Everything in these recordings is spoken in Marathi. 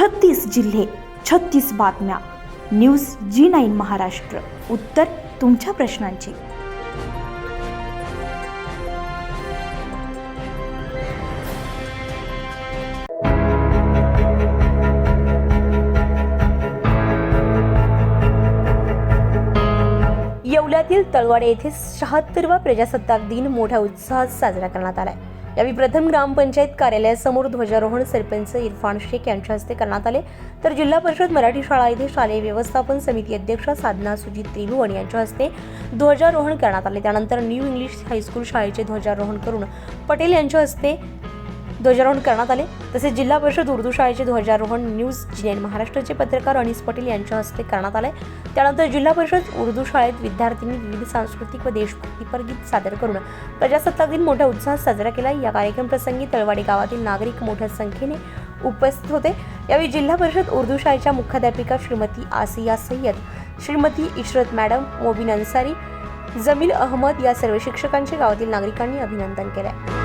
छत्तीस जिल्हे छत्तीस बातम्या. News G nine Maharashtra. उत्तर तुमच्या प्रश्नांची. येवल्यातील तळवाडे येथे शहात्तरवा प्रजासत्ताक दिन मोठ्या उत्साहात साजरा करण्यात आलाय. यावेळी प्रथम ग्रामपंचायत कार्यालयासमोर ध्वजारोहण सरपंच इरफान शेख यांच्या हस्ते करण्यात आले. तर जिल्हा परिषद मराठी शाळा येथे शालेय व्यवस्थापन समिती अध्यक्षा साधना सुजित त्रिभुवन यांच्या हस्ते ध्वजारोहण करण्यात आले. त्यानंतर न्यू इंग्लिश हायस्कूल शाळेचे ध्वजारोहण करून पटेल यांच्या हस्ते ध्वजारोहण करण्यात आले. तसेच जिल्हा परिषद उर्दू शाळेचे ध्वजारोहण न्यूज जिनेन महाराष्ट्राचे पत्रकार अनिस पटेल यांच्या हस्ते करण्यात आले. त्यानंतर जिल्हा परिषद उर्दू शाळेत विद्यार्थ्यांनी विविध सांस्कृतिक व देशभक्तीपर गीत सादर करून प्रजासत्ताक दिन मोठ्या उत्साहात साजरा केला. या कार्यक्रम प्रसंगी तळवाडी गावातील नागरिक मोठ्या संख्येने उपस्थित होते. यावेळी जिल्हा परिषद उर्दू शाळेच्या मुख्याध्यापिका श्रीमती आसिया सय्यद श्रीमती इशरत मॅडम मोबिन अन्सारी जमील अहमद या सर्व शिक्षकांचे गावातील नागरिकांनी अभिनंदन केले.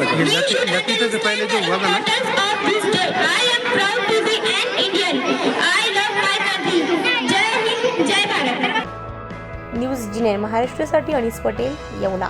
याची से पहले जो हुआ था ना. न्यूज जिनेर महाराष्ट्रासाठी अनिस पटेल येवला